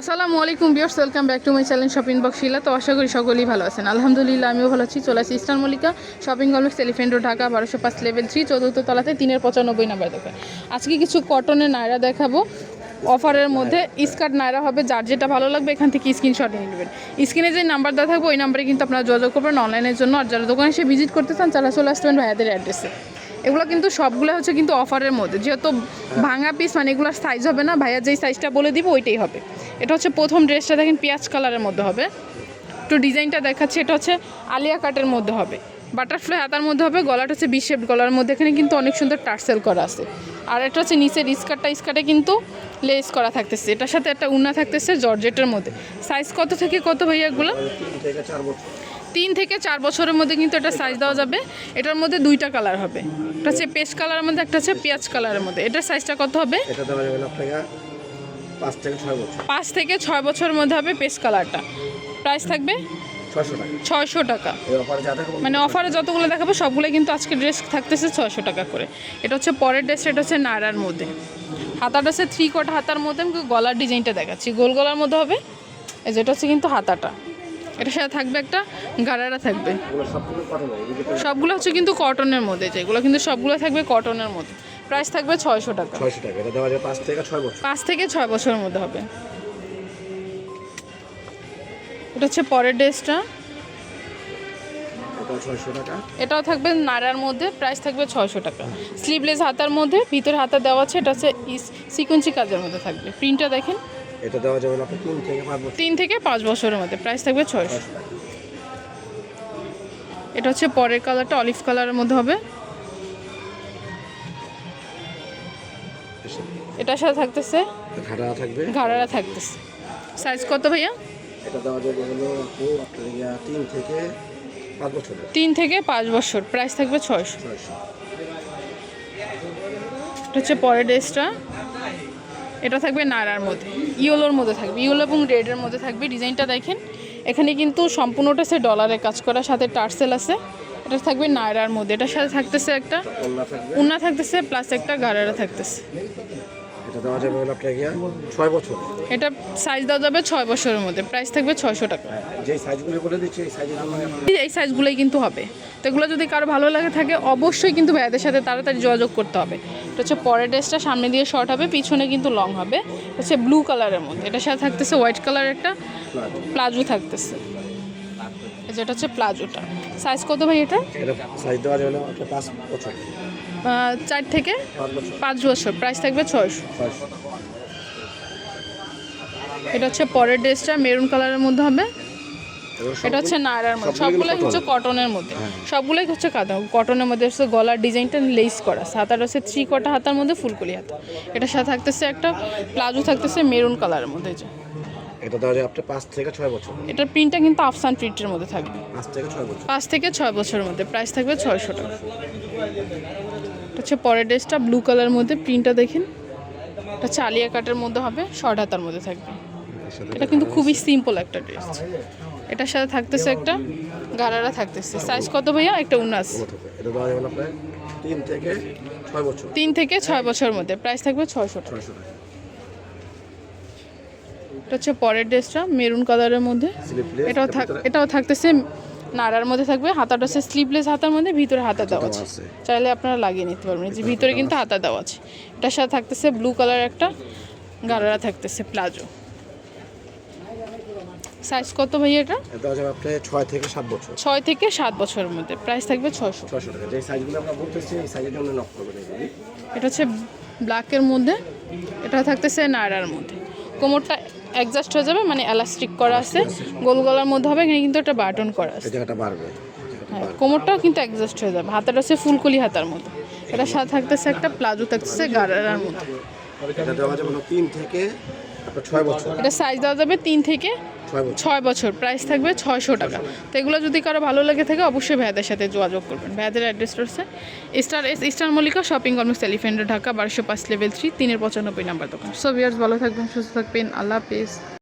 আসসালামু আলাইকুম বিয়ার্স welcome back to my channel shopping box Sheela. তো আশা করি সকলেই ভালো আছেন। আলহামদুলিল্লাহ, আমিও ভালো আছি। চলে আসি eastern Mallika shopping complex, elephant road, Dhaka, বারোশো পাঁচ, লেভেল থ্রি, চতুর্থ তলাতে, তিনের পঁচানব্বই নাম্বার দোকান। আজকে কিছু কটনের নায়রা দেখাবো। অফারের মধ্যে স্কার্ট নায়রা হবে, যার যেটা ভালো লাগবে, এখান থেকে স্ক্রিনশট নিয়ে নেবেন। স্ক্রিনে যে নাম্বার দেওয়া থাকবে, ওই নাম্বারে কিন্তু আপনারা যোগাযোগ করবেন অনলাইনের জন্য। আর যারা দোকানে এসে ভিজিট করতে চান, তারা চলে আসবেন ভাইয়াদের অ্যাড্রেসে এগুলো কিন্তু সবগুলো হচ্ছে কিন্তু অফারের মধ্যে। যেহেতু ভাঙা পিস মানে এগুলোর সাইজ হবে না, ভাইয়া যেই সাইজটা বলে দিব ওইটাই হবে। এটা হচ্ছে প্রথম ড্রেসটা, দেখেন পেঁয়াজ কালারের মধ্যে হবে। একটু ডিজাইনটা দেখাচ্ছি, এটা হচ্ছে আলিয়া কাটের মধ্যে হবে। বাটারফ্লাই হাতার মধ্যে হবে, গলাটা হচ্ছে বিশেপ গলার মধ্যে, এখানে কিন্তু অনেক সুন্দর টার্সেল করা আছে। আর এটা হচ্ছে নিচের স্কার্টটা স্কার্টে কিন্তু লেস করা থাকতেছে। এটার সাথে একটা উন্না থাকতেছে, জর্জেটের মধ্যে। সাইজ কত থেকে কত ভাইয়াগুলো তিন থেকে চার বছরের মধ্যে কিন্তু এটা সাইজ দেওয়া যাবে। এটার মধ্যে দুইটা কালার হবে। একটা হচ্ছে পেস্ট কালারের মধ্যে একটা হচ্ছে পেঁয়াজ কালারের মধ্যে। এটার সাইজটা কত হবে? এটা দেওয়া যাবে পাঁচ থেকে ছয় বছরের মধ্যে হবে পেস্ট কালারটা প্রাইস থাকবে? ছয়শো টাকা। মানে অফারে যতগুলো দেখাবো সবগুলো কিন্তু আজকে ড্রেস থাকতেছে ছয়শো টাকা করে। এটা হচ্ছে পরের ড্রেস এটা হচ্ছে নায়রার মধ্যে। হাতাটা হচ্ছে থ্রি কোটা হাতার মধ্যে আমি গলার ডিজাইনটা দেখাচ্ছি। গোল গলার মধ্যে হবে। এই যেটা হচ্ছে কিন্তু হাতাটা। এটার সাথে থাকবে একটা গাড়ারা থাকবে। সবগুলো হচ্ছে কিন্তু কটনের মধ্যে যেগুলো কিন্তু সবগুলো থাকবে কটনের মধ্যে। প্রাইস থাকবে ছয়শো টাকা। ছয়শো টাকা এটা দেওয়া পাঁচ থেকে ছয় বছর। পাঁচ থেকে ছয় বছরের মধ্যে হবে। এটা হচ্ছে পরের ড্রেসটা। এটাও থাকবে নাড়ার মধ্যে প্রাইস থাকবে ছয়শো টাকা। স্লিভলেস হাতার মধ্যে ভিতরে হাতা দেওয়া আছে এটা হচ্ছে সিকুয়েন্সি কাজের মধ্যে থাকবে। প্রিন্টটা দেখেন। এটা দেওয়া যাবে না তিন থেকে পাঁচ বছর। তিন থেকে পাঁচ বছরের মধ্যে প্রাইস থাকবে ছয়শো। এটা হচ্ছে পরের কালারটা অলিভ কালারের মধ্যে হবে। এটার সাথে থাকতেছে? ঘাড়া থাকবে। ঘাড়ারা থাকতেছে। সাইজ কত ভাইয়া? এটা দেওয়া যাবে হলো তিন থেকে পাঁচ বছরের। তিন থেকে পাঁচ বছর প্রাইস থাকবে ছয়শো। এটা হচ্ছে পরের ড্রেসটা। এটা থাকবে নাড়ার মধ্যে ইয়েলোর মধ্যে থাকবে ইয়েলো এবং রেডের মধ্যে থাকবে। ডিজাইনটা দেখেন এখানে কিন্তু সম্পূর্ণটা সে ডলারের কাজ করা সাথে টার্সেল আছে। এটা থাকবে নায়রার মধ্যে এটার সাথে থাকতেছে একটা উন্না থাকতেছে প্লাস একটা গাড়ারা থাকতেছে। এটা সাইজ দেওয়া যাবে ছয় বছরের মধ্যে প্রাইস থাকবে ছয়শো টাকা। সাইজের এই সাইজগুলোই কিন্তু হবে। তো এগুলো যদি কারও ভালো লাগে থাকে অবশ্যই কিন্তু ভাইয়াদের সাথে তাড়াতাড়ি যোগাযোগ করতে হবে। এটা হচ্ছে পরের ড্রেসটা সামনে দিয়ে শর্ট হবে পিছনে কিন্তু লং হবে। হচ্ছে ব্লু কালারের মধ্যে। এটার সাথে থাকতেছে হোয়াইট কালারের একটা প্লাজো থাকতেছে। যেটা হচ্ছে প্লাজোটা। সাইজ কত ভাই এটা? সাইজ দেওয়া যাবে চার থেকে পাঁচ বছর। প্রাইস থাকবে ছয়শো। এটা হচ্ছে পরের ড্রেসটা মেরুন কালারের মধ্যে হবে। এটা হচ্ছে নায়রার মধ্যে। সবগুলোই হচ্ছে কটনের মধ্যে। সবগুলোই হচ্ছে কাদা কটনের মধ্যে হচ্ছে গলার ডিজাইনটা লেস করা। হাতাটা হচ্ছে থ্রি কটা হাতার মধ্যে ফুলকলি হাতা। এটার সাথে থাকতেছে একটা প্লাজো থাকতেছে মেরুন কালারের মধ্যে যে। এটা দেওয়া আপনার পাঁচ থেকে ছয় বছর। এটার প্রিন্টটা কিন্তু আফসান প্রিন্টের মধ্যে থাকবে। পাঁচ থেকে ছয় বছর। পাঁচ থেকে ছয় বছরের মধ্যে। প্রাইস থাকবে ছয়শো টাকা। হচ্ছে পরের ড্রেসটা ব্লু কালারের মধ্যে। প্রিন্টটা দেখেন। এটা হচ্ছে আলিয়া কাটের মধ্যে হবে শর্ট হাতার মধ্যে থাকবে। এটা কিন্তু খুবই সিম্পল একটা ড্রেস এটার সাথে থাকতেছে একটা গারারা থাকতেছে। সাইজ কত ভাইয়া? একটা উনাস। তিন থেকে ছয় বছর মধ্যে। প্রাইস থাকবে ছয়শো এটা হচ্ছে পরের ড্রেসটা, মেরুন কালারের মধ্যে। এটাও থাক এটাও থাকতেছে, নাড়ার মধ্যে থাকবে। হাতাটা হচ্ছে স্লিভলেস হাতার মধ্যে, ভিতরে হাতা দেওয়া আছে। চাইলে আপনারা লাগিয়ে নিতে পারবেন। যে ভিতরে কিন্তু হাতা দেওয়া আছে। এটার সাথে থাকতেছে ব্লু কালার একটা গারারা থাকতেছে, প্লাজো। সাইজ কত ভাই এটা? এটা যাবে আপনার ছয় থেকে সাত বছর। ছয় থেকে সাত বছরের মধ্যে। প্রাইস থাকবে ছয়শো। ছয়শো টাকা। যে সাইজগুলো আমরা বলতেছি এই সাইজের জন্য নক করবেন এটা হচ্ছে ব্ল্যাকের মধ্যে। এটা থাকতেছে নায়রার মধ্যে। কোমরটা অ্যাডজাস্ট হয়ে যাবে মানে এলাস্টিক করা আছে। গোল গলার মধ্যে হবে এখানে কিন্তু একটা বাটন করা আছে। জায়গাটা বাড়বে। হ্যাঁ কোমরটাও কিন্তু অ্যাডজাস্ট হয়ে যাবে। হাতাটা হচ্ছে ফুলকলি হাতার মতো এটা সাথে থাকতেছে একটা প্লাজো থাকতেছে গারারার মতো এটা দেওয়া যাবে তিন থেকে ছয় বছর। এটা সাইজ দেওয়া যাবে তিন থেকে ছয় বছর। প্রাইস থাকবে ছয়শো টাকা। তো এগুলো যদি কারও ভালো লাগে থাকে অবশ্যই ভাইয়াদের সাথে যোগাযোগ করবেন। ভাইয়াদের অ্যাড্রেসটা রয়েছে star S star Mallika shopping complex elephant Dhaka বারোশো পাঁচ লেভেল থ্রি তিনের পঁচানব্বই নাম্বার দোকান। সো ভিয়ার্স ভালো থাকবেন সুস্থ থাকবেন। আল্লাহ হাফিজ।